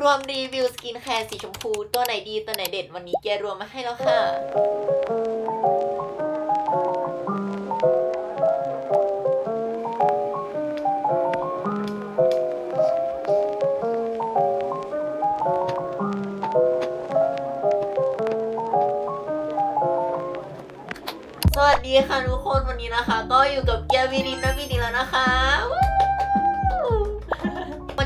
รวมรีวิวสกินแคร์สีชมพู ตัวไหนดีตัวไหนเด็ดวันนี้เกียรวมมาให้แล้วค่ะ สวัสดีค่ะทุกคนวันนี้นะคะ ก็อยู่กับเกียร์วีรินนะวีดีแล้วนะคะ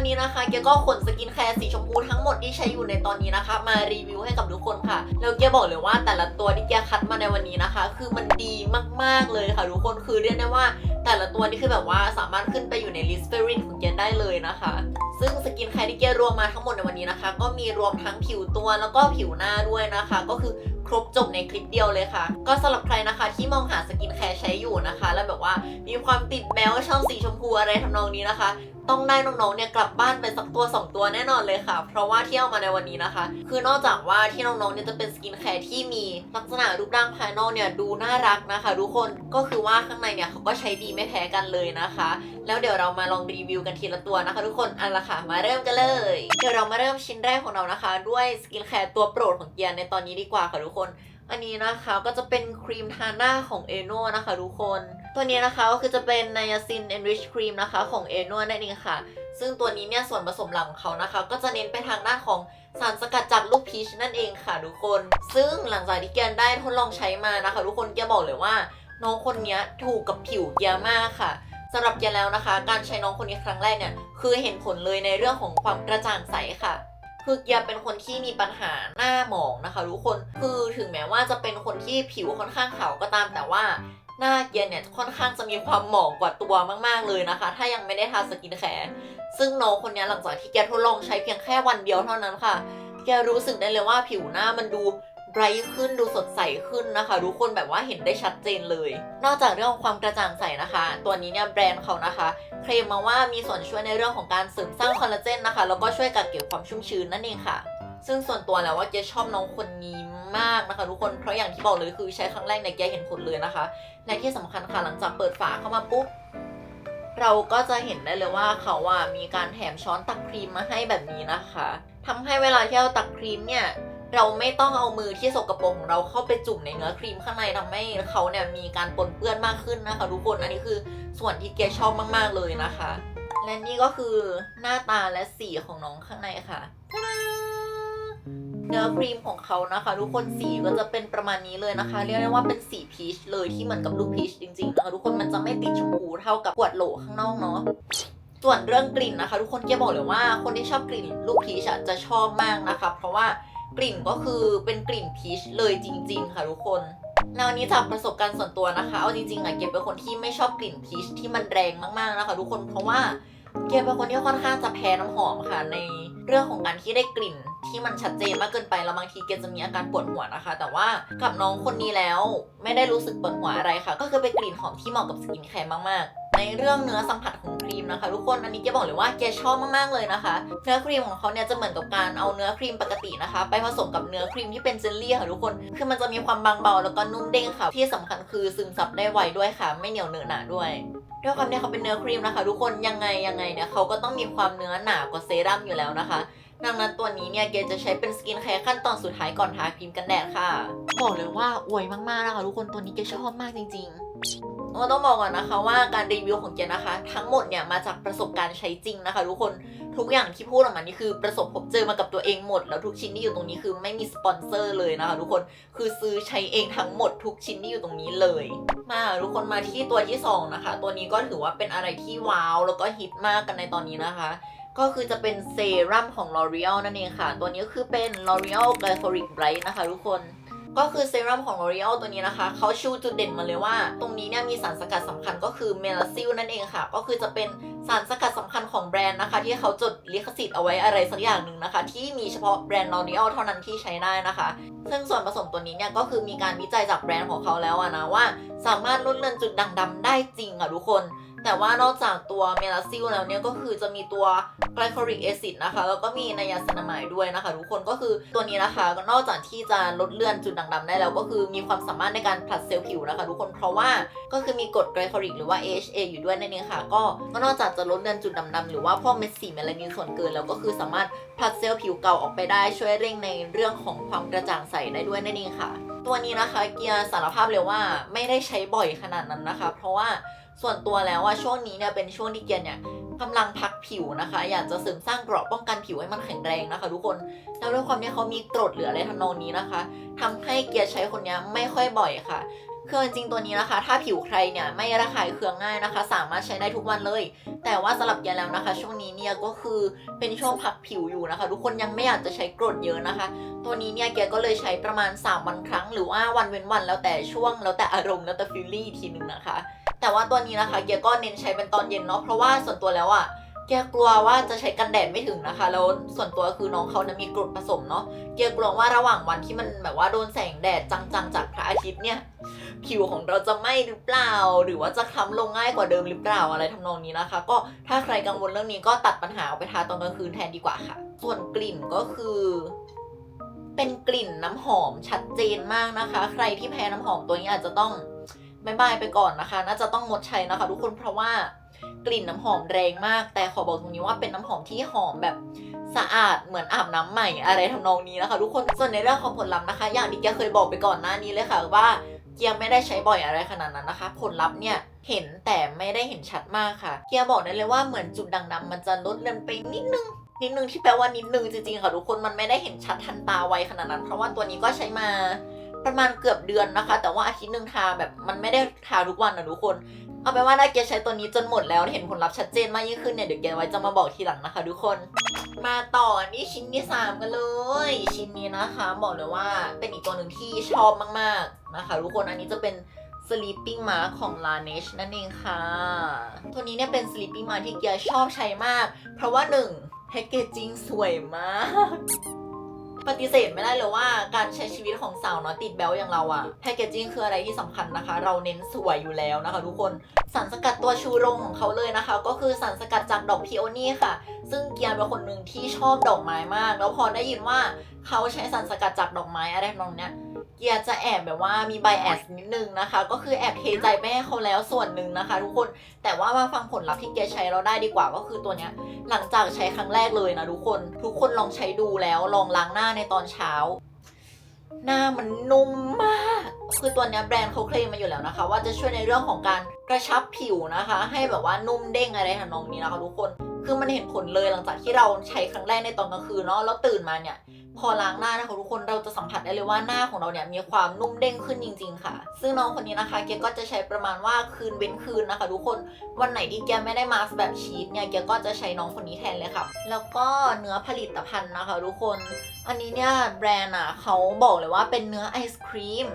วันนี้นะคะเกียก็ขนสกินแคร์สีชมพูทั้งหมดที่ใช้อยู่ในตอนนี้นะคะ มารีวิวให้กับทุกคนค่ะ แล้วเกียบอกเลยว่าแต่ละตัวที่เกียคัดมาในวันนี้นะคะ คือมันดีมากๆเลยค่ะทุกคนคือเรียกได้ว่าแต่ละตัวนี่คือแบบว่าสามารถขึ้นไปอยู่ในลิสต์เฟรินของเกียได้เลยนะคะ ซึ่งสกินแคร์ที่เกียร์รวมมาทั้งหมดในวันนี้นะคะ ก็มีรวมทั้งผิวตัวแล้วก็ผิวหน้าด้วยนะคะ ก็คือครบจบในคลิปเดียวเลยค่ะ ก็สำหรับใครนะคะที่มองหาสกินแคร์ใช้อยู่นะคะ แล้วแบบว่ามีความติดแมวชอบสีชมพูอะไรทำนองนี้นะคะต้องได้น้องๆ เนี่ยกลับบ้านไปสักตัว 2 ตัวแน่นอนเลยค่ะ เพราะว่าที่เอามาในวันนี้นะคะ คือนอกจากว่าที่น้องๆ เนี่ยจะเป็นสกินแคร์ที่มีลักษณะรูปร่างภายนอกเนี่ยดูน่ารักนะคะทุกคนก็คือว่าข้างในเนี่ยเขาก็ใช้ดีไม่แพ้กันเลยนะคะ แล้วเดี๋ยวเรามาลองรีวิวกันทีละตัวนะคะ ทุกคนอันละค่ะมาเริ่มกันเลย เดี๋ยวเรามาเริ่มชิ้นแรกของเรานะคะ ด้วยสกินแคร์ตัวโปรดของเกียร์ในตอนนี้ดีกว่าค่ะทุกคน อันนี้นะคะก็จะเป็นครีมทาหน้าของเอโนนะคะทุกคน ตัวนี้นะคะก็คือจะเป็นไนอาซิน enrich cream นะคะของเอโนนั่นเองค่ะ ซึ่งตัวนี้เนี่ยส่วนผสมหลักของเขานะคะ ก็จะเน้นไปทางด้านของสารสกัดจากลูกพีชนั่นเองค่ะทุกคน ซึ่งหลังจากที่เกียได้ทดลองใช้มานะคะ ทุกคนเกียบอกเลยว่า น้องคนนี้ถูกกับผิวเกีย์มากค่ะสำหรับเกียแล้วนะคะ การใช้น้องคนนี้ครั้งแรกเนี่ยคือเห็นผลเลยในเรื่องของความกระจ่างใสค่ะคือเกีย์เป็นคนที่มีปัญหาหน้าหมองนะคะทุกคนคือถึงแม้ว่าจะเป็นคนที่ผิวค่อนข้างขาวก็ตามแต่ว่า หน้าเกียร์เนี่ยค่อนข้างจะมีความหมองกว่าตัวมากๆเลยนะคะ ถ้ายังไม่ได้ทาสกินแคร์ซึ่งน้องคนนี้หลังจากที่เกียร์ทดลองใช้เพียงแค่วันเดียวเท่านั้นค่ะ แกรู้สึกได้เลยว่าผิวหน้ามันดูไรขึ้นดูสดใสขึ้นนะคะ ทุกคนแบบว่าเห็นได้ชัดเจนเลย นอกจากเรื่องของความกระจ่างใสนะคะ ตัวนี้เนี่ยแบรนด์เขานะคะ เคลมมาว่ามีส่วนช่วยในเรื่องของการเสริมสร้างคอลลาเจนนะคะ แล้วก็ช่วยกักเก็บความชุ่มชื้นนั่นเองค่ะ ซึ่งส่วนตัวแล้วว่าเกชอบน้องคนนี้ มากนะคะ ทุกคนเพราะอย่างที่บอกเลยคือใช้ครั้งแรกเนี่ยแกเห็นผลเลยนะคะ และที่สำคัญค่ะหลังจากเปิดฝาเข้ามาปุ๊บเราก็จะเห็นได้เลยว่าเขาอะมีการแถมช้อนตักครีมมาให้แบบนี้นะคะทำให้เวลาที่เราตักครีมเนี่ยเราไม่ต้องเอามือที่สกปรกของเราเข้าไปจุ่มในเนื้อครีมข้างในทำให้เขาเนี่ยมีการปนเปื้อนมากขึ้นนะคะทุกคนอันนี้คือส่วนที่เกชอบมาก ๆเลยนะคะ และนี่ก็คือหน้าตาและสีของน้องข้างในค่ะ เนื้อครีมของเขานะคะ ทุกคนสีก็จะเป็นประมาณนี้เลยนะคะ เรียกได้ว่าเป็นสีพีชเลยที่เหมือนกับลูกพีชจริงๆนะคะทุกคนมันจะไม่ติดชมพูเท่ากับขวดโหลข้างนอกเนาะส่วนเรื่องกลิ่นนะคะ ทุกคนเกียบอกเลยว่าคนที่ชอบกลิ่นลูกพีชอะจะชอบมากนะคะ เพราะว่ากลิ่นก็คือเป็นกลิ่นพีชเลยจริง ๆ ค่ะทุกคนแล้วอันนี้จากประสบการณ์ส่วนตัวนะคะ เอาจริงๆอะเกียเป็นคนที่ไม่ชอบกลิ่นพีชที่มันแรงมากๆนะคะ ทุกคนเพราะว่าเกียเป็นคนที่ค่อนข้างจะแพ้น้ำหอมค่ะในเรื่องของการที่ได้กลิ่น ที่มันชัดเจนมากเกินไปแล้วบางทีเกียจะมีอาการปวดหัวนะคะ แต่ว่ากับน้องคนนี้แล้วไม่ได้รู้สึกปวดหัวอะไรค่ะ ก็คือเป็นกลิ่นหอมที่เหมาะกับสกินแคร์มากๆ ในเรื่องเนื้อสัมผัสของครีมนะคะ ทุกคนอันนี้เกบอกเลยว่าเกชอบมากๆเลยนะคะ เนื้อครีมของเขาเนี่ยจะเหมือนกับการเอาเนื้อครีมปกตินะคะ ไปผสมกับเนื้อครีมที่เป็นเจลลี่ค่ะทุกคนคือมันจะมีความบางเบาแล้วก็นุ่มเด้งค่ะ ที่สำคัญคือซึมซับได้ไวด้วยค่ะ ไม่เหนียวเหนอะหนะด้วยด้วยความที่เขาเป็นเนื้อครีมนะคะ ทุกคนยังไงยังไงเนี่ยเขาก็ต้องมีความเนื้อหนากว่าเซรั่มอยู่แล้วนะคะ ดังนั้นตัวนี้เนี่ยเกจะใช้เป็นสกินแคร์ขั้นตอนสุดท้ายก่อนทาครีมกันแดดค่ะ บอกเลยว่าอวยมากๆนะคะทุกคนตัวนี้เกชอบมากจริงๆก็ต้องบอกก่อนนะคะว่าการรีวิวของเกนะคะ ทั้งหมดเนี่ยมาจากประสบการณ์ใช้จริงนะคะ ทุกคนทุกอย่างที่พูดออกมานี่คือประสบพบเจอมากับตัวเองหมด แล้วทุกชิ้นที่อยู่ตรงนี้คือไม่มีสปอนเซอร์เลยนะคะ ทุกคนคือซื้อใช้เองทั้งหมดทุกชิ้นที่อยู่ตรงนี้เลย มาทุกคนมาที่ตัวที่สองนะคะตัวนี้ก็ถือว่าเป็นอะไรที่ว้าวแล้วก็ฮิตมากกันในตอนนี้นะคะ ก็คือจะเป็นเซรั่มของ L'Oreal นั่นเองค่ะ ตัวนี้ก็คือเป็น L'Oreal Glycolic Bright นะคะทุกคนก็คือเซรั่มของ L'Oreal ตัวนี้นะคะ เขาชูจุดเด่นมาเลยว่า ตรงนี้เนี่ยมีสารสกัดสำคัญก็คือเมลาซิลนั่นเองค่ะ ก็คือจะเป็นสารสกัดสำคัญของแบรนด์นะคะ ที่เขาจดลิขสิทธิ์เอาไว้อะไรสักอย่างหนึ่งนะคะ ที่มีเฉพาะแบรนด์ L'Oreal เท่านั้นที่ใช้ได้นะคะ ซึ่งส่วนผสมตัวนี้เนี่ยก็คือมีการวิจัยจากแบรนด์ของเขาแล้วนะว่า สามารถลดเลือนจุดด่างดำได้จริงอะทุกคน แต่ว่านอกจากตัวเมลาซิลแล้วเนี่ยก็คือจะมีตัวไกลโคลิกแอซิดนะคะ แล้วก็มีไนยาซินามายด้วยนะคะ ทุกคนก็คือตัวนี้นะคะก็นอกจากที่จะลดเลือนจุดด่างดำได้แล้วก็คือมีความสามารถในการผลัดเซลล์ผิวนะคะ ทุกคนเพราะว่าก็คือมีกรดไกลโคลิกหรือว่า AHA อยู่ด้วยนั่นเองค่ะก็ก็นอกจากจะลดเลือนจุดดำๆหรือว่าพวกเม็ดสีเมลานินส่วนเกินแล้วก็คือสามารถผลัดเซลล์ผิวเก่าออกไปได้ช่วยเร่งในเรื่องของความกระจ่างใสได้ด้วยนั่นเองค่ะ ตัวนี้นะคะเกียร์สารภาพเลยว่าไม่ได้ใช้บ่อยขนาดนั้นนะคะ เพราะว่า ส่วนตัวแล้วว่าช่วงนี้เนี่ยเป็นช่วงที่เกียร์เนี่ยกำลังพักผิวนะคะ อยากจะเสริมสร้างเกราะป้องกันผิวให้มันแข็งแรงนะคะ ทุกคนแล้วด้วยความที่เขามีกรดหรืออะไรทำนองนี้นะคะทำให้เกียร์ใช้คนนี้ไม่ค่อยบ่อยค่ะคือจริงตัวนี้นะคะ ถ้าผิวใครเนี่ยไม่ระคายเคืองง่ายนะคะ สามารถใช้ได้ทุกวันเลย แต่ว่าสำหรับเกียร์แล้วนะคะ ช่วงนี้เนี่ยก็คือเป็นช่วงพักผิวอยู่นะคะ ทุกคนยังไม่อยากจะใช้กรดเยอะนะคะ ตัวนี้เนี่ยแกก็เลยใช้ประมาณ 3 วันครั้ง หรือว่าวันเว้นวันแล้วแต่ช่วงแล้วแต่อารมณ์แล้วแต่ฟิลลี่ทีนึงนะคะ แต่ว่าตัวนี้นะคะแกก็เน้นใช้เป็นตอนเย็นเนาะเพราะว่าส่วนตัวแล้วอะ่ะแกกลัวว่าจะใช้กันแดดไม่ถึงนะคะ แล้วส่วนตัวคือน้องเขานะมีกรดผสมเนาะแกกลัวว่าระหว่างวันที่มันแบบว่าโดนแสงแดดจังๆจากพระอาทิตย์เนี่ยผิวของเราจะไหม้หรือเปล่า หรือว่าจะคล้ำลงง่ายกว่าเดิมหรือเปล่าอะไรทำนองนี้นะคะ ก็ถ้าใครกังวลเรื่องนี้ก็ตัดปัญหาออกไปทาตอนกลางคืนแทนดีกว่าค่ะ ส่วนกลิ่นก็คือเป็นกลิ่นน้ำหอมชัดเจนมากนะคะ ใครที่แพ้น้ำหอมตัวนี้อาจจะต้อง บายบายไปก่อนนะคะ น่าจะต้องงดใช้นะคะ ทุกคนเพราะว่ากลิ่นน้ำหอมแรงมาก แต่ขอบอกตรงนี้ว่าเป็นน้ำหอมที่หอมแบบสะอาดเหมือนอาบน้ำใหม่อะไรทำนองนี้นะคะ ทุกคนส่วนในเรื่องของผลลัพธ์นะคะ อย่างที่แกเคยบอกไปก่อนหน้านี้เลยค่ะว่าเกียร์ไม่ได้ใช้บ่อยอะไรขนาดนั้นนะคะ ผลลัพธ์เนี่ยเห็นแต่ไม่ได้เห็นชัดมากค่ะ เกียร์บอกได้เลยว่าเหมือนจุดด่างดำมันจะลดเลือนไปนิดนึงนิดนึงที่แปลว่านิดนึงจริงๆค่ะทุกคนมันไม่ได้เห็นชัดทันตาไวขนาดนั้น เพราะว่าตัวนี้ก็ใช้มา ประมาณเกือบเดือนนะคะ แต่ว่าอาทิตย์หนึ่งทาแบบมันไม่ได้ทาทุกวันนะทุกคน เอาไปนว่าถ้าเกียร์ใช้ตัวนี้จนหมดแล้วเห็นผลลัพธ์ชัดเจนมากยิ่งขึ้นเนี่ยเดี๋ยวเกียร์ไว้จะมาบอกทีหลังนะคะทุกคน มาต่อนี่ชิ้นที่สามกันเลย ชิ้นนี้นะคะ บอกเลยว่าเป็นอีกตัวหนึ่งที่ชอบมากๆนะคะ ทุกคนอันนี้จะเป็น Sleeping Mask ของ Laneige นั่นเองค่ะ ตัวนี้เนี่ยเป็น Sleeping Mask ที่เกียร์ชอบใช้มาก เพราะว่าหนึ่งแพคเกจจิ้งสวยมาก ปฏิเสธไม่ได้เลยว่าการใช้ชีวิตของสาวน้อยติดแบลอย่างเราอะแพคเกจจิ้งคืออะไรที่สำคัญนะคะ เราเน้นสวยอยู่แล้วนะคะ ทุกคนสารสกัดตัวชูโรงของเขาเลยนะคะ ก็คือสารสกัดจากดอกพีโอนี่ค่ะ ซึ่งเกียร์เป็นคนหนึ่งที่ชอบดอกไม้มาก แล้วพอได้ยินว่าเขาใช้สารสกัดจากดอกไม้อะไรทำนองเนี้ย เกียร์จะแอบแบบว่ามีไบแอสนิดนึงนะคะ ก็คือแอบเทใจไปให้เขาแล้วส่วนหนึ่งนะคะ ทุกคนแต่ว่ามาฟังผลลัพธ์ที่เกียร์ใช้เราได้ดีกว่าก็คือตัวเนี้ยหลังจากใช้ครั้งแรกเลยนะทุกคนทุกคนลองใช้ดูแล้วลองล้างหน้าในตอนเช้า หน้ามันนุ่มมาก คือตัวเนี้ยแบรนด์เขาเคลมมาอยู่แล้วนะคะ ว่าจะช่วยในเรื่องของการกระชับผิวนะคะ ให้แบบว่านุ่มเด้งอะไรทำนองนี้นะคะ ทุกคนคือมันเห็นผลเลยหลังจากที่เราใช้ครั้งแรกในตอนกลางคืนเนาะแล้วตื่นมาเนี่ย พอล้างหน้านะคะทุกคนเราจะสัมผัสได้เลยว่าหน้าของเราเนี่ยมีความนุ่มเด้งขึ้นจริง ๆ ค่ะ ซึ่งน้องคนนี้นะคะเกียก็จะใช้ประมาณว่าคืนเว้นคืนนะคะ ทุกคนวันไหนที่เกียร์ไม่ได้มาสแบบชีสเนี่ยเกียก็จะใช้น้องคนนี้แทนเลยค่ะ แล้วก็เนื้อผลิตภัณฑ์นะคะ ทุกคน อันนี้เนี่ยแบรนด์อะเขาบอกเลยว่าเป็นเนื้อไอศครีม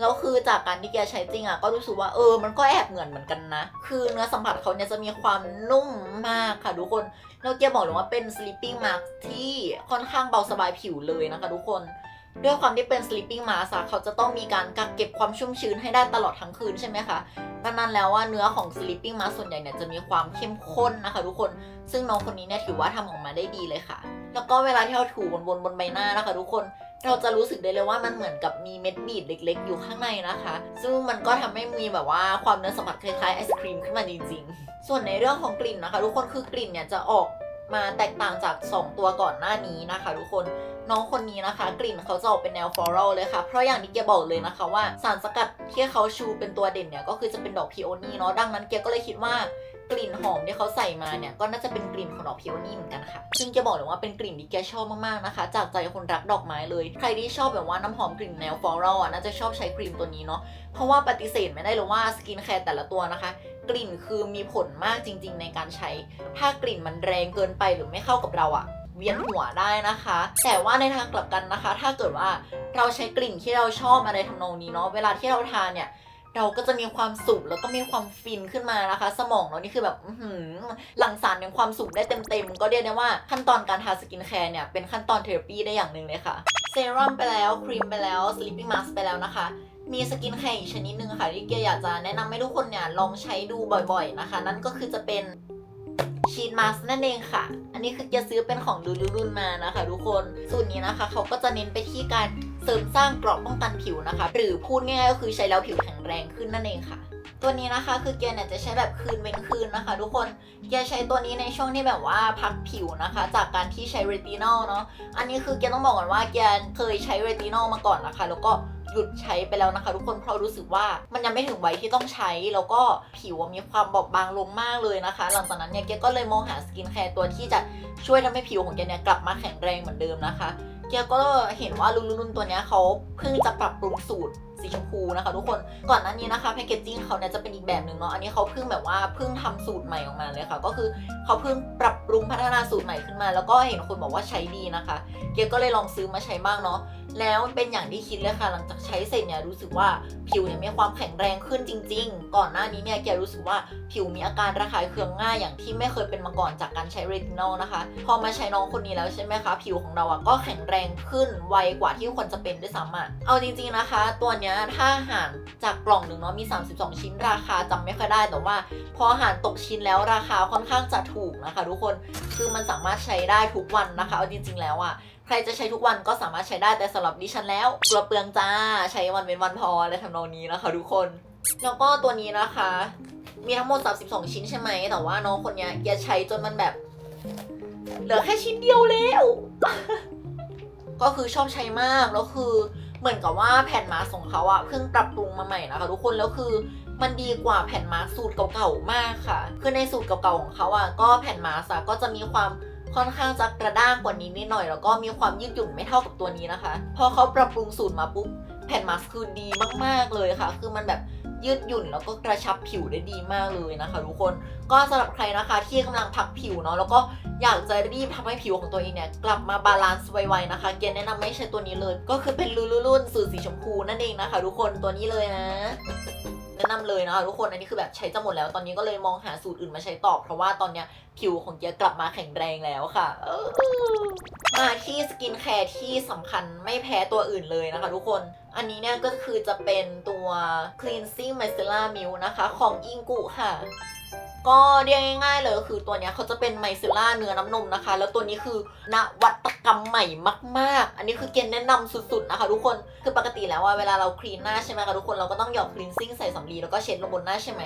แล้วคือจากการที่แกใช้จริงอะก็รู้สึกว่าเออมันก็แอบเหมือนเหมือนกันนะ คือเนื้อสัมผัสเขาเนี่ยจะมีความนุ่มมากค่ะทุกคน โนเกียบอกเลยว่าเป็น sleeping mask ที่ค่อนข้างเบาสบายผิวเลยนะคะทุกคน ด้วยความที่เป็น sleeping mask เขาจะต้องมีการกักเก็บความชุ่มชื้นให้ได้ตลอดทั้งคืนใช่ไหมคะดังนั้นแล้วว่าเนื้อของ sleeping mask ส่วนใหญ่เนี่ยจะมีความเข้มข้นนะคะทุกคน ซึ่งน้องคนนี้เนี่ยถือว่าทำออกมาได้ดีเลยค่ะ แล้วก็เวลาที่เราถูบนบนบนใบหน้านะคะทุกคน เราจะรู้สึกได้เลยว่ามันเหมือนกับมีเม็ดบีดเล็ก ๆ อยู่ข้างในนะคะ ซึ่งมันก็ทำให้มีแบบว่าความเนื้อสัมผัสคล้ายๆไอศครีมขึ้นมาจริง ๆ ส่วนในเรื่องของกลิ่นนะคะ ทุกคนคือกลิ่นเนี่ยจะออกมาแตกต่างจาก 2 ตัวก่อนหน้านี้นะคะ ทุกคนน้องคนนี้นะคะ กลิ่นเขาจะออกเป็นแนวฟลอรัลเลยค่ะ เพราะอย่างที่เกียบอกเลยนะคะว่าสารสกัดที่เขาชูเป็นตัวเด่นเนี่ยก็คือจะเป็นดอกพีโอนี่เนาะดังนั้นเกียก็เลยคิดว่า กลิ่นหอมที่เขาใส่มาเนี่ยก็น่าจะเป็นกลิ่นของดอกพิโอนี่เหมือนกันค่ะซึ่งจะบอกเลยว่าเป็นกลิ่นที่แกชอบมากๆนะคะ จากใจคนรักดอกไม้เลย ใครที่ชอบแบบว่าน้ำหอมกลิ่นแนวฟลอรัลอะน่าจะชอบใช้ครีมตัวนี้เนาะเพราะว่าปฏิเสธไม่ได้เลยว่าสกินแคร์แต่ละตัวนะคะ กลิ่นคือมีผลมากจริง ๆ ในการใช้ ถ้ากลิ่นมันแรงเกินไปหรือไม่เข้ากับเราอะเวียนหัวได้นะคะ แต่ว่าในทางกลับกันนะคะ ถ้าเกิดว่าเราใช้กลิ่นที่เราชอบอะไรทำนองนี้เนาะเวลาที่เราทานเนี่ย เราก็จะมีความสุขแล้วก็มีความฟินขึ้นมานะคะ สมองเรานี่คือแบบหือหลั่งสารแห่งความสุขได้เต็มๆ ก็เรียกได้ว่าขั้นตอนการทาสกินแคร์เนี่ย เป็นขั้นตอนเทอราปีได้อย่างหนึ่งเลยค่ะ เซรั่มไปแล้วครีมไปแล้วสลิปปิ้งมาสไปแล้วนะคะมีสกินแคร์อีกชนิดหนึ่งค่ะ ที่เกียร์อยากจะแนะนำให้ทุกคนเนี่ยลองใช้ดูบ่อยๆนะคะ นั่นก็คือจะเป็นชีนมาสนั่นเองค่ะ อันนี้คือเกียร์ซื้อเป็นของลูลูลุนมานะคะ ทุกคน สูตรนี้นะคะ เขาก็จะเน้นไปที่การ เสริมสร้างเกราะป้องกันผิวนะคะ หรือพูดง่ายๆก็คือใช้แล้วผิวแข็งแรงขึ้นนั่นเองค่ะ ตัวนี้นะคะคือเกียร์เนี่ยจะใช้แบบคืนเว้นคืนนะคะ ทุกคนเกียร์ใช้ตัวนี้ในช่วงที่แบบว่าพักผิวนะคะ จากการที่ใช้เรตินอลเนาะอันนี้คือเกียร์ต้องบอกก่อนว่าเกียร์เคยใช้เรตินอลมาก่อนนะคะ แล้วก็หยุดใช้ไปแล้วนะคะ ทุกคนเพราะรู้สึกว่ามันยังไม่ถึงวัยที่ต้องใช้ แล้วก็ผิวมีความบอบบางลงมากเลยนะคะ หลังจากนั้นเนี่ยเกียร์ก็เลยมองหาสกินแคร์ตัวที่จะช่วยทำให้ผิวของเกียร์เนี่ยกลับมาแข็งแรงเหมือนเดิมนะคะ เกียร์ก็เห็นว่าลุลุนตัวเนี้ยเขาเพิ่งจะปรับปรุงสูตร สีชมพูนะคะทุกคนก่อนหน้านี้นะคะแพคเกจจิ้งเขาเนี่ยจะเป็นอีกแบบหนึ่งเนาะอันนี้เขาเพิ่งแบบว่าเพิ่งทำสูตรใหม่ออกมาเลยค่ะ ก็คือเขาเพิ่งปรับปรุงพัฒนาสูตรใหม่ขึ้นมา แล้วก็เห็นคนบอกว่าใช้ดีนะคะ เกียก็เลยลองซื้อมาใช้บ้างเนาะแล้วเป็นอย่างที่คิดเลยค่ะ หลังจากใช้เสร็จเนี่ยรู้สึกว่าผิวเนี่ยมีความแข็งแรงขึ้นจริง ๆ ก่อนหน้านี้เนี่ยเกียร์รู้สึกว่าผิวมีอาการระคายเคืองง่ายอย่างที่ไม่เคยเป็นมาก่อนจากการใช้เรตินอลนะคะ พอมาใช้น้องคนนี้แล้วใช่ไหมคะ ผิวของเราอะก็แข็งแรงขึ้นไวกว่าที่ควรจะเป็นด้วยซ้ำอะเอาจริง ๆนะคะ ตัวเนี้ยถ้าหารจากกล่องหนึ่งเนาะมี 32 ชิ้นราคาจำไม่ค่อยได้แต่ว่า พอหารตกชิ้นแล้วราคาค่อนข้างจะถูกนะคะ ทุกคนคือมันสามารถใช้ได้ทุกวันนะคะเอาจริง ๆ แล้วอะใครจะใช้ทุกวันก็สามารถใช้ได้แต่สำหรับดิฉันแล้วกลัวเปลืองจ้าใช้วันเว้นวันพออะไรทำนองนี้นะคะ ทุกคน แล้วก็ตัวนี้นะคะ มีทั้งหมด 32 ชิ้นใช่ไหมแต่ว่าน้องคนเนี้ยแกใช้จนมันแบบ เหลือแค่ชิ้นเดียวแล้ว ก็คือชอบใช้มากแล้วคือ เหมือนกับว่าแผ่นมาสก์ของเขาอะเพิ่งปรับปรุงมาใหม่นะคะทุกคนแล้วคือมันดีกว่าแผ่นมาสก์สูตรเก่าๆมากค่ะ คือในสูตรเก่าๆของเขาอะก็แผ่นมาสก์อะก็จะมีความค่อนข้างจะกระด้างกว่านี้นิดหน่อย แล้วก็มีความยืดหยุ่นไม่เท่ากับตัวนี้นะคะ พอเขาปรับปรุงสูตรมาปุ๊บแผ่นมาสคือดีมากๆเลยค่ะ คือมันแบบ ยืดหยุ่นแล้วก็กระชับผิวได้ดีมากเลยนะคะ ทุกคนก็สำหรับใครนะคะที่กำลังพักผิวเนาะแล้วก็อยากจะรีบทำให้ผิวของตัวเองเนี่ยกลับมาบาลานซ์ไวๆนะคะ เกณฑ์แนะนำไม่ใช่ตัวนี้เลย ก็คือเป็นลูลูรุ่นสูตรสีชมพูนั่นเองนะคะ ทุกคนตัวนี้เลยนะ แนะนำเลยนะคะทุกคนอันนี้คือแบบใช้จะหมดแล้วตอนนี้ก็เลยมองหาสูตรอื่นมาใช้ต่อเพราะว่าตอนเนี้ยผิวของเกียร์กลับมาแข็งแรงแล้วค่ะมาที่สกินแคร์ที่สำคัญไม่แพ้ตัวอื่นเลยนะคะทุกคนอันนี้เนี่ยก็คือจะเป็นตัว cleansing micellar milk นะคะ ของอิงกุค่ะ ก็เรียกง่ายๆเลยคือตัวเนี้ยเขาจะเป็นไมซิล่าเนื้อน้ำนมนะคะ แล้วตัวนี้คือนวัตกรรมใหม่มาก ๆ อันนี้คือเกณฑ์แนะนำสุดๆนะคะทุกคนคือปกติแล้วว่าเวลาเราคลีนหน้าใช่ไหมคะทุกคนเราก็ต้องหยอดคลีนซิ่งใส่สำลีแล้วก็เช็ดลงบนหน้าใช่ไหม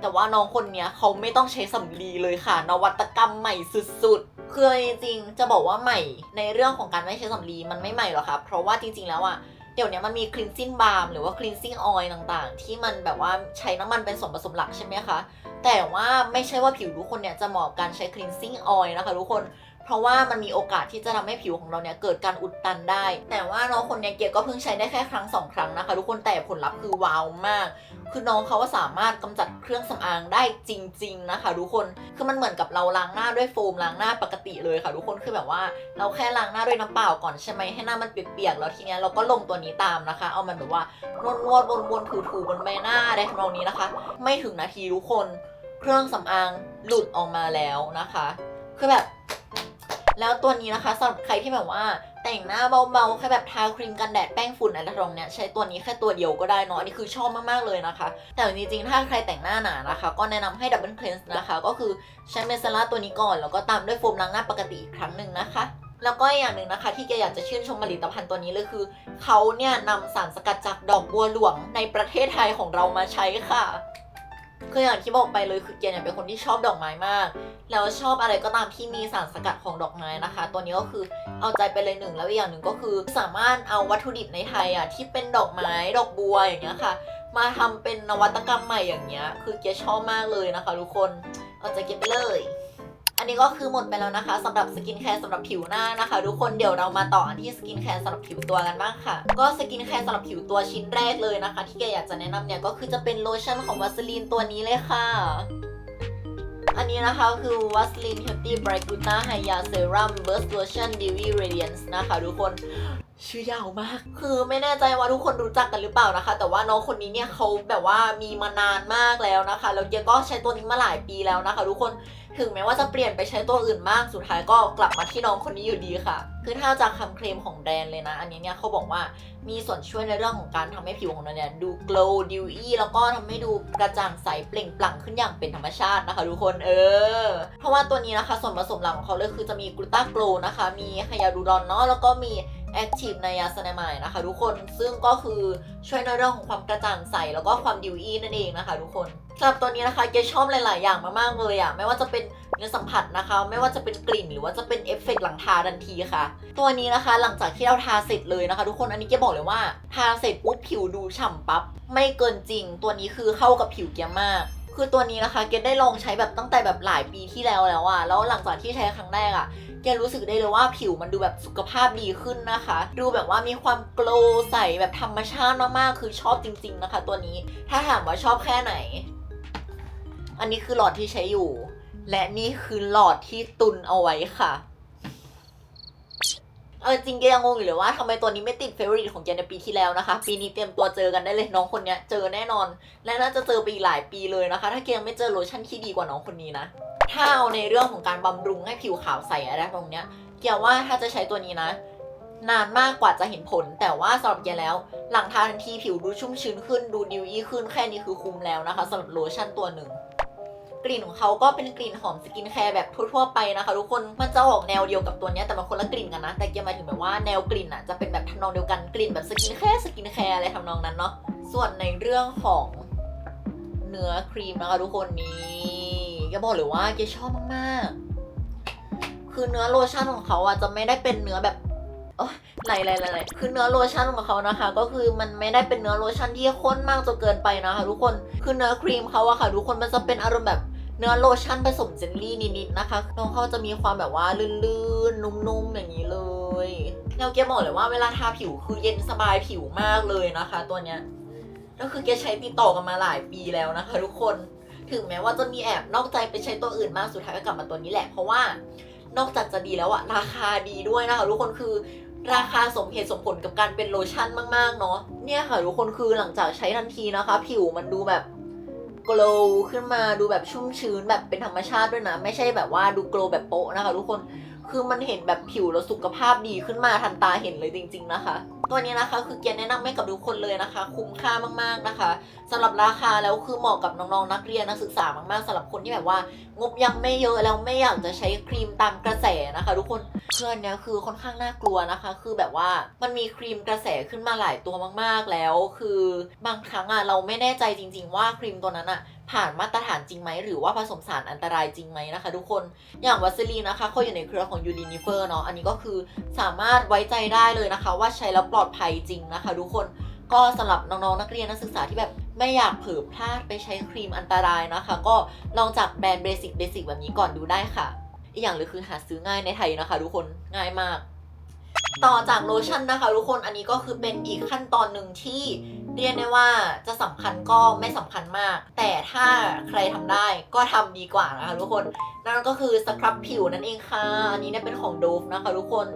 แต่ว่าน้องคนเนี้ยเขาไม่ต้องใช้สำลีเลยค่ะ นวัตกรรมใหม่สุดๆคือจริงๆจะบอกว่าใหม่ในเรื่องของการไม่ใช้สำลีมันไม่ใหม่หรอกค่ะเพราะว่าจริงๆแล้วอะ เดี๋ยวนี้มันมี cleansing balm หรือว่า cleansing oil ต่างๆ ที่มันแบบว่าใช้น้ำมันเป็นส่วนผสมหลักใช่ไหมคะ แต่ว่าไม่ใช่ว่าผิวทุกคนเนี่ยจะเหมาะกับการใช้ cleansing oil นะคะทุกคน เพราะว่ามันมีโอกาสที่จะทำให้ผิวของเราเนี่ยเกิดการอุดตันได้ แต่ว่าน้องคนเนี้ยเกียร์ก็เพิ่งใช้ได้แค่ครั้งสองครั้งนะคะ ทุกคนแต่ผลลัพธ์คือว้าวมาก คือน้องเขาว่าสามารถกำจัดเครื่องสำอางได้จริง ๆนะคะ ทุกคนคือมันเหมือนกับเราล้างหน้าด้วยโฟมล้างหน้าปกติเลยค่ะ ทุกคนคือแบบว่าเราแค่ล้างหน้าด้วยน้ำเปล่าก่อนใช่ไหมให้หน้ามันเปียกๆแล้วทีเนี้ยเราก็ลงตัวนี้ตามนะคะ เอามันแบบว่านวดนวดๆวนๆถูๆบนใบหน้าอะไรทำนองนี้นะคะ ไม่ถึงนาทีทุกคน เครื่องสำอางหลุดออกมาแล้วนะคะ คือแบบ แล้วตัวนี้นะคะสำหรับใครที่แบบว่าแต่งหน้าเบาๆแค่แบบทาครีมกันแดดแป้งฝุ่นอะไรตรงเนี้ยใช้ตัวนี้แค่ตัวเดียวก็ได้เนาะอันนี้คือชอบมากๆเลยนะคะ แต่จริงๆถ้าใครแต่งหน้าหนานะคะ ก็แนะนำให้ดับเบิลเคลนส์นะคะ ก็คือใช้เมสซาร่าตัวนี้ก่อนแล้วก็ตามด้วยโฟมล้างหน้าปกติอีกครั้งหนึ่งนะคะแล้วก็อีกอย่างหนึ่งนะคะ ที่แกอยากจะชื่นชมผลิตภัณฑ์ตัวนี้เลยคือ เขาเนี่ยนำสารสกัดจากดอกบัวหลวงในประเทศไทยของเรามาใช้ค่ะ คืออย่างที่บอกไปเลยคือเกียร์เนี่ยเป็นคนที่ชอบดอกไม้มาก แล้วชอบอะไรก็ตามที่มีสารสกัดของดอกไม้นะคะ ตัวนี้ก็คือเอาใจไปเลยหนึ่งแล้วอีกอย่างหนึ่งก็คือสามารถเอาวัตถุดิบในไทยอะที่เป็นดอกไม้ดอกบัวอย่างเงี้ยค่ะ มาทำเป็นนวัตกรรมใหม่อย่างเงี้ย คือเกียร์ชอบมากเลยนะคะ ทุกคนเอาใจเกียร์ไปเลย อันนี้ก็คือหมดไปแล้วนะคะสำหรับสกินแคร์สำหรับผิวหน้านะคะ ทุกคนเดี๋ยวเรามาต่อที่สกินแคร์สำหรับผิวตัวกันบ้างค่ะ ก็สกินแคร์สำหรับผิวตัวชิ้นแรกเลยนะคะ ที่แกอยากจะแนะนำเนี่ยก็คือจะเป็นโลชั่นของวัสลีนตัวนี้เลยค่ะอันนี้นะคะคือวัสลีน Healthy Bright Gluta Hya Serum Burst Lotion Dewy Radiance นะคะทุกคน ชื่อยาวมาก คือไม่แน่ใจว่าทุกคนรู้จักกันหรือเปล่านะคะ แต่ว่าน้องคนนี้เนี่ยเขาแบบว่ามีมานานมากแล้วนะคะ แล้วเกียก็ใช้ตัวนี้มาหลายปีแล้วนะคะ ทุกคน ถึงแม้ว่าจะเปลี่ยนไปใช้ตัวอื่นมากสุดท้ายก็กลับมาที่น้องคนนี้อยู่ดีค่ะ คือถ้าจากคำเคลมของแบรนด์เลยนะ อันนี้เนี่ยเขาบอกว่ามีส่วนช่วยในเรื่องของการทำให้ผิวของเราเนี่ยดู glow dewy แล้วก็ทำให้ดูกระจ่างใสเปล่งปลั่งขึ้นอย่างเป็นธรรมชาตินะคะ ทุกคน เออ เพราะว่าตัวนี้นะคะส่วนผสมหลักของเขาเลยคือจะมีกลูตาโกลนะคะ มีไฮยาลูรอนเนาะ แล้วก็มี Active ไนยาสนามายนะคะ ทุกคนซึ่งก็คือช่วยในเรื่องของความกระจ่างใสแล้วก็ความดิวอี้นั่นเองนะคะ ทุกคนสำหรับตัวนี้นะคะเกชอบหลาย ๆ อย่างมากๆเลยอะไม่ว่าจะเป็นเนื้อสัมผัสนะคะ ไม่ว่าจะเป็นกลิ่นหรือว่าจะเป็นเอฟเฟกต์หลังทาทันทีค่ะ ตัวนี้นะคะหลังจากที่เราทาเสร็จเลยนะคะ ทุกคนอันนี้เกบอกเลยว่า ทาเสร็จปุ๊บผิวดูฉ่ำปั๊บไม่เกินจริง ตัวนี้คือเข้ากับผิวเกียมาก คือตัวนี้นะคะ เกดได้ลองใช้แบบตั้งแต่แบบหลายปีที่แล้วแล้วอะแล้วหลังจากที่ใช้ครั้งแรกอะเกดรู้สึกได้เลยว่าผิวมันดูแบบสุขภาพดีขึ้นนะคะ ดูแบบว่ามีความโกลใสแบบธรรมชาติมากๆ คือชอบจริง ๆนะคะ ตัวนี้ ถ้าถามว่าชอบแค่ไหน อันนี้คือหลอดที่ใช้อยู่ และนี่คือหลอดที่ตุนเอาไว้ค่ะ เออจริงๆก็ยังงงอยู่เลยว่าทำไมตัวนี้ไม่ติดเฟเวอริตของเจนในปีที่แล้วนะคะ ปีนี้เตรียมตัวเจอกันได้เลยน้องคนนี้เจอแน่นอน และน่าจะเจอไปอีกหลายปีเลยนะคะ ถ้าเกยังไม่เจอโลชั่นที่ดีกว่าน้องคนนี้นะถ้าเอาในเรื่องของการบำรุงให้ผิวขาวใสอะไรตรงเนี้ยเกียร์ว่าถ้าจะใช้ตัวนี้นะ นานมากกว่าจะเห็นผล แต่ว่าสำหรับเกียร์แล้ว หลังทาทันทีผิวดูชุ่มชื้นขึ้นดูดิวอี้ขึ้นแค่นี้คือคุ้มแล้วนะคะสำหรับโลชั่นตัวหนึ่ง กลิ่นของเขาก็เป็นกลิ่นหอมสกินแคร์แบบทั่วๆไปนะคะทุกคนมันจะออกแนวเดียวกับตัวเนี้ยแต่มันคนละกลิ่นกันนะ แต่เกียร์หมายถึงแบบว่าแนวกลิ่นอะจะเป็นแบบทำนองเดียวกันกลิ่นแบบสกินแคร์สกินแคร์อะไรทำนองนั้นเนาะส่วนในเรื่องของเนื้อครีมนะคะทุกคนนี่กียร์บอกเลยว่าเกย์ชอบมากๆ คือเนื้อโลชั่นของเขาอะจะไม่ได้เป็นเนื้อแบบโอ๊ยไหลไหลไหลไหลคือเนื้อโลชั่นของเขานะคะ ก็คือมันไม่ได้เป็นเนื้อโลชั่นที่ข้นมากจนเกินไปนะคะทุกคน คือเนื้อครีมเขาอะค่ะ ทุกคนมันจะเป็นอารมณ์แบบ เนื้อโลชั่นผสมเจลลี่นิดๆนะคะ น้องเขาจะมีความแบบว่าลื่นๆ นุ่มๆ อย่างนี้เลยแล้วเกียบอกเลยว่าเวลาทาผิวคือเย็นสบายผิวมากเลยนะคะ ตัวเนี้ยก็คือเกียใช้ติดต่อกันมาหลายปีแล้วนะคะ ทุกคนถึงแม้ว่าจะมีแอบนอกใจไปใช้ตัวอื่นมากสุดท้ายก็กลับมาตัวนี้แหละเพราะว่านอกจากจะดีแล้วอะราคาดีด้วยนะคะทุกคนคือราคาสมเหตุสมผลกับการเป็นโลชั่นมากๆเนาะเนี่ยค่ะทุกคนคือหลังจากใช้ทันทีนะคะ ผิวมันดูแบบ โกลว์ขึ้นมาดูแบบชุ่มชื้นแบบเป็นธรรมชาติด้วยนะ ไม่ใช่แบบว่าดูโกลว์แบบโป๊ะนะคะทุกคน คือมันเห็นแบบผิวแล้วสุขภาพดีขึ้นมาทันตาเห็นเลยจริง ๆนะคะ ตัวนี้นะคะคือเกียร์แนะนำให้กับทุกคนเลยนะคะ คุ้มค่ามากๆนะคะสำหรับราคาแล้วคือเหมาะกับน้องๆนักเรียนนักศึกษามากๆสำหรับคนที่แบบว่า งบยังไม่เยอะแล้วไม่อยากจะใช้ครีมตามกระแสนะคะ ทุกคนเพื่อนเนี้ยคือค่อนข้างน่ากลัวนะคะ คือแบบว่ามันมีครีมกระแสขึ้นมาหลายตัวมาก ๆแล้ว คือบางครั้งอะเราไม่แน่ใจจริง ๆ ว่าครีมตัวนั้นอะ ผ่านมาตรฐานจริงไหม หรือว่าผสมสารอันตรายจริงไหมนะคะ ทุกคนอย่างวัสลีนนะคะเขาอยู่ในเครือของยูนิเฟอร์เนาะอันนี้ก็คือสามารถไว้ใจได้เลยนะคะ ว่าใช้แล้วปลอดภัยจริงนะคะ ทุกคนก็สำหรับน้องๆนักเรียนนักศึกษาที่แบบไม่อยากเผลอพลาดไปใช้ครีมอันตรายนะคะ ก็ลองจากแบรนด์เบสิกเบสิกแบบนี้ก่อนดูได้ค่ะ อีกอย่างเลยคือหาซื้อง่ายในไทยนะคะ ทุกคนง่ายมาก ต่อจากโลชั่นนะคะ ทุกคนอันนี้ก็คือเป็นอีกขั้นตอนหนึ่งที่ เรียกได้ว่าจะสำคัญก็ไม่สำคัญมาก แต่ถ้าใครทำได้ก็ทำดีกว่านะคะทุกคน นั่นก็คือสครับผิวนั่นเองค่ะ อันนี้เนี่ยเป็นของโดฟนะคะทุกคน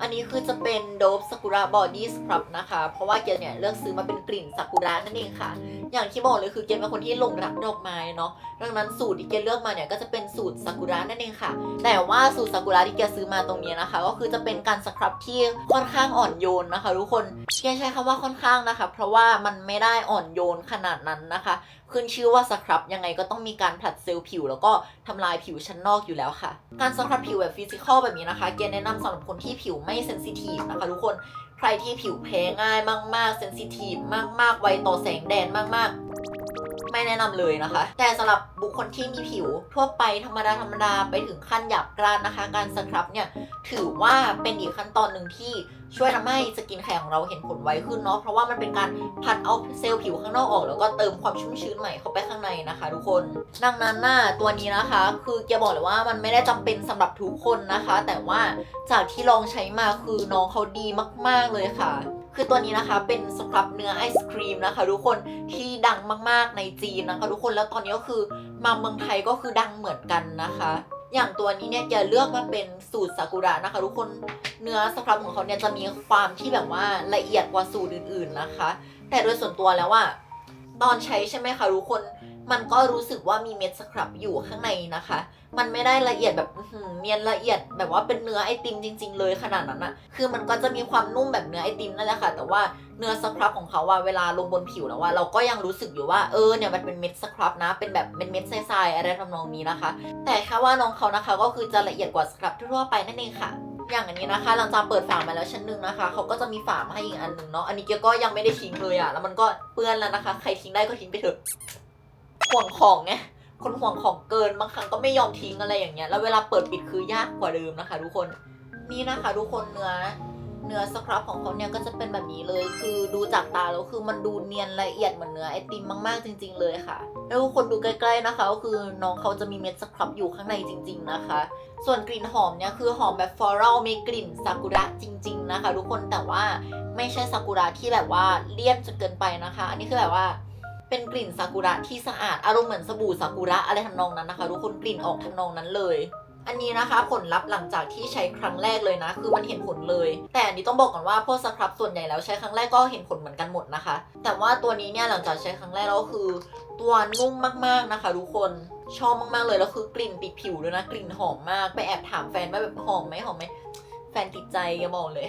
อันนี้คือจะเป็นโดฟซากุระบอดี้สครับนะคะ เพราะว่าเกลเนี่ยเลือกซื้อมาเป็นกลิ่นซากุระนั่นเองค่ะ อย่างที่บอกเลยคือเกลเป็นคนที่หลงรักดอกไม้เนาะ ดังนั้นสูตรที่เกลเลือกมาเนี่ยก็จะเป็นสูตรซากุระนั่นเองค่ะ แต่ว่าสูตรซากุระที่เกลซื้อมาตรงนี้นะคะ ก็คือจะเป็นการสครับที่ค่อนข้างอ่อนโยนนะคะ ทุกคน เกลใช้คำว่าค่อนข้างนะคะ เพราะว่ามันไม่ได้อ่อนโยนขนาดนั้นนะคะ ขึ้นชื่อว่าสครับยังไงก็ต้องมีการผลัดเซลล์ผิว แล้วก็ทำลายผิวชั้นนอกอยู่แล้วค่ะ การสครับผิวแบบฟิสิกอลแบบนี้นะคะ เกณฑ์แนะนำสำหรับคนที่ผิวไม่เซนซิทีฟนะคะทุกคนใครที่ผิวแพ้ง่ายมากๆเซนซิทีฟมากๆ ไวต่อแสงแดดมากๆ ไม่แนะนำเลยนะคะ แต่สำหรับบุคคลที่มีผิวทั่วไปธรรมดาธรรมดาไปถึงขั้นหยาบกร้านนะคะ การสครับเนี่ยถือว่าเป็นอีกขั้นตอนหนึ่งที่ช่วยทำให้สกินแคร์ของเราเห็นผลไวขึ้นเนาะเพราะว่ามันเป็นการพัดเอาเซลล์ผิวข้างนอกออก แล้วก็เติมความชุ่มชื้นใหม่เข้าไปข้างในนะคะ ทุกคน ดังนั้นน่ะตัวนี้นะคะ คือเกียบอกเลยว่ามันไม่ได้จำเป็นสำหรับทุกคนนะคะ แต่ว่าจากที่ลองใช้มาคือน้องเขาดีมาก ๆเลยค่ะ คือตัวนี้นะคะเป็นสครับเนื้อไอศครีมนะคะ ทุกคนที่ดังมากๆในจีนนะคะ ทุกคนแล้วตอนนี้ก็คือมาเมืองไทยก็คือดังเหมือนกันนะคะ อย่างตัวนี้เนี่ยแกเลือกมาเป็นสูตรซากุระนะคะ ทุกคนเนื้อสครับของเขาเนี่ยจะมีความที่แบบว่าละเอียดกว่าสูตรอื่น ๆนะคะ แต่โดยส่วนตัวแล้วว่าตอนใช้ใช่ไหมคะทุกคน มันก็รู้สึกว่ามีเม็ดสครับอยู่ข้างในนะคะ มันไม่ได้ละเอียดแบบเนียนละเอียดแบบว่าเป็นเนื้อไอติมจริง ๆ เลยขนาดนั้นอะคือมันก็จะมีความนุ่มแบบเนื้อไอติมนั่นแหละค่ะ แต่ว่าเนื้อสครับของเขาว่าเวลาลงบนผิวแล้วว่าเราก็ยังรู้สึกอยู่ว่าเออเนี่ยมันเป็นเม็ดสครับนะ เป็นแบบเป็นเม็ดทรายๆอะไรทำนองนี้นะคะ แต่แค่ว่าน้องเขานะคะ ก็คือจะละเอียดกว่าสครับทั่วไปนั่นเองค่ะอย่างอันนี้นะคะหลังจากเปิดฝามาแล้วชั้นหนึ่งนะคะเขาก็จะมีฝามาให้อีกอันหนึ่งเนาะอันนี้เกียก็ยังไม่ได้ทิ้งเลยอะแล้วมันก็เปื้อนแล้วนะคะ ใครทิ้งได้ก็ทิ้งไปเถอะ ห่วงของไงคนห่วงของเกินบางครั้งก็ไม่ยอมทิ้งอะไรอย่างเงี้ยแล้วเวลาเปิดปิดคือยากกว่าเดิมนะคะ ทุกคนนี่นะคะ ทุกคนเนื้อเนื้อสครับของเขาเนี่ยก็จะเป็นแบบนี้เลย คือดูจากตาแล้วคือมันดูเนียนละเอียดเหมือนเนื้อไอติมมากๆจริง ๆ เลยค่ะ แล้วทุกคนดูใกล้ ๆนะคะ ก็คือน้องเขาจะมีเม็ดสครับอยู่ข้างในจริง ๆนะคะ ส่วนกลิ่นหอมเนี่ยคือหอมแบบฟลอรัลมีกลิ่นซากุระจริง ๆ นะคะ ทุกคนแต่ว่าไม่ใช่ซากุระที่แบบว่าเลี่ยนจนเกินไปนะคะ อันนี้คือแบบว่า เป็นกลิ่นซากุระที่สะอาดอารมณ์เหมือนสบู่ซากุระอะไรทำนองนั้นนะคะทุกคนกลิ่นออกทำนองนั้นเลยอันนี้นะคะผลลัพธ์หลังจากที่ใช้ครั้งแรกเลยนะ คือมันเห็นผลเลย แต่อันนี้ต้องบอกก่อนว่าพวกสครับส่วนใหญ่แล้วใช้ครั้งแรกก็เห็นผลเหมือนกันหมดนะคะ แต่ว่าตัวนี้เนี่ยหลังจากใช้ครั้งแรกแล้วคือ ตัวนุ่มมากๆนะคะ ทุกคนชอบมากๆเลยแล้วคือกลิ่นติดผิวด้วยนะกลิ่นหอมมากไปแอบถามแฟนว่าแบบหอมไหมหอมไหมแฟนติดใจอย่าบอกเลย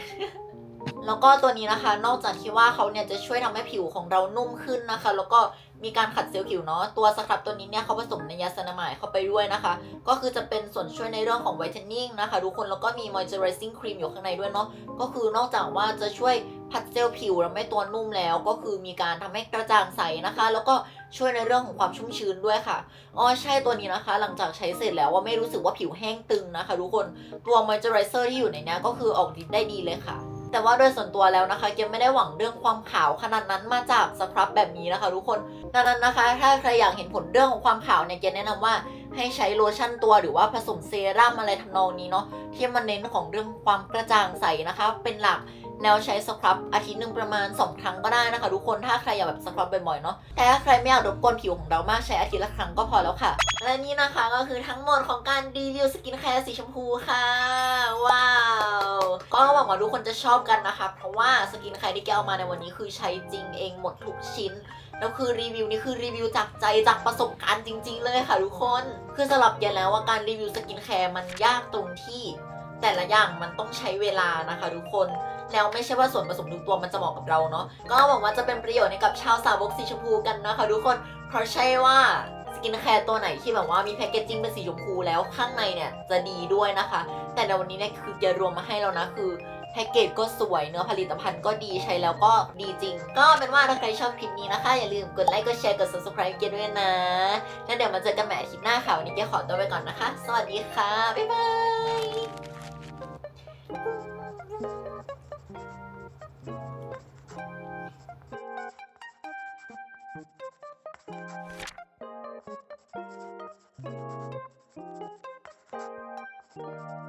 แล้วก็ตัวนี้นะคะ นอกจากที่ว่าเขาเนี่ยจะช่วยทำให้ผิวของเรานุ่มขึ้นนะคะ แล้วก็มีการขัดเซลล์ผิวเนาะตัวสครับตัวนี้เนี่ยเขาผสมในยาสนามายเข้าไปด้วยนะคะ ก็คือจะเป็นส่วนช่วยในเรื่องของไวท์เทนนิ่งนะคะทุกคนแล้วก็มี moisturizing cream อยู่ข้างในด้วยเนาะก็คือนอกจากว่าจะช่วยผัดเซลล์ผิวแล้วไม่ตัวนุ่มแล้ว ก็คือมีการทำให้กระจ่างใสนะคะ แล้วก็ช่วยในเรื่องของความชุ่มชื้นด้วยค่ะอ๋อใช่ตัวนี้นะคะ หลังจากใช้เสร็จแล้วว่าไม่รู้สึกว่าผิวแห้งตึงนะคะ ทุกคนตัว moisturizer ที่อยู่ในนี้ก็คือออกฤทธิ์ได้ดีเลยค่ะ แต่ว่าโดยส่วนตัวแล้วนะคะเกมไม่ได้หวังเรื่องความขาวขนาดนั้นมาจากสครับแบบนี้นะคะ ทุกคนดังนั้นนะคะ ถ้าใครอยากเห็นผลเรื่องของความขาวเนี่ยเกมแนะนำว่าให้ใช้โลชั่นตัวหรือว่าผสมเซรั่มอะไรทำนองนี้เนาะที่มันเน้นของเรื่องความกระจ่างใสนะคะ เป็นหลัก แนวใช้สครับอาทิตย์หนึ่งประมาณ 2 ครั้งก็ได้นะคะทุกคนถ้าใครอยากแบบสครับบ่อยๆเนาะแต่ถ้าใครไม่อยากรบกวนผิวของเรามากใช้อาทิตย์ละครั้งก็พอแล้วค่ะ และนี่นะคะก็คือทั้งหมดของการรีวิวสกินแคร์สีชมพูค่ะ ว้าว ก็หวังว่าทุกคนจะชอบกันนะคะ เพราะว่าสกินแคร์ที่แกเอามาในวันนี้คือใช้จริงเองหมดทุกชิ้นแล้วคือรีวิวนี้คือรีวิวจากใจจากประสบการณ์จริง ๆ เลยค่ะทุกคน คือสำหรับเยนแล้วว่าการรีวิวสกินแคร์มันยากตรงที่ แต่ละอย่างมันต้องใช้เวลานะคะทุกคน แล้วไม่ใช่ว่าส่วนผสมทุกตัวมันจะเหมาะกับเราเนาะก็หวังว่าจะเป็นประโยชน์ให้กับชาวสาวกสีชมพูกันนะคะทุกคนเพราะใช่ว่าสกินแคร์ตัวไหนที่แบบว่ามีแพคเกจจิ้งเป็นสีชมพูแล้วข้างในเนี่ยจะดีด้วยนะคะ แต่ในวันนี้เนี่ยคือจะรวมมาให้แล้วนะคือแพ็กเกจก็สวยเนื้อผลิตภัณฑ์ก็ดีใช้แล้วก็ดีจริง ก็เป็นว่าถ้าใครชอบคลิปนี้นะคะ อย่าลืมกดไลค์กดแชร์กด subscribe กียร์ด้วยนะ แล้วเดี๋ยวมาเจอกันใหม่อาทิตย์หน้าค่ะ วันนี้เกียร์ขอตัวไปก่อนนะคะ สวัสดีค่ะ บ๊ายบาย Thank you.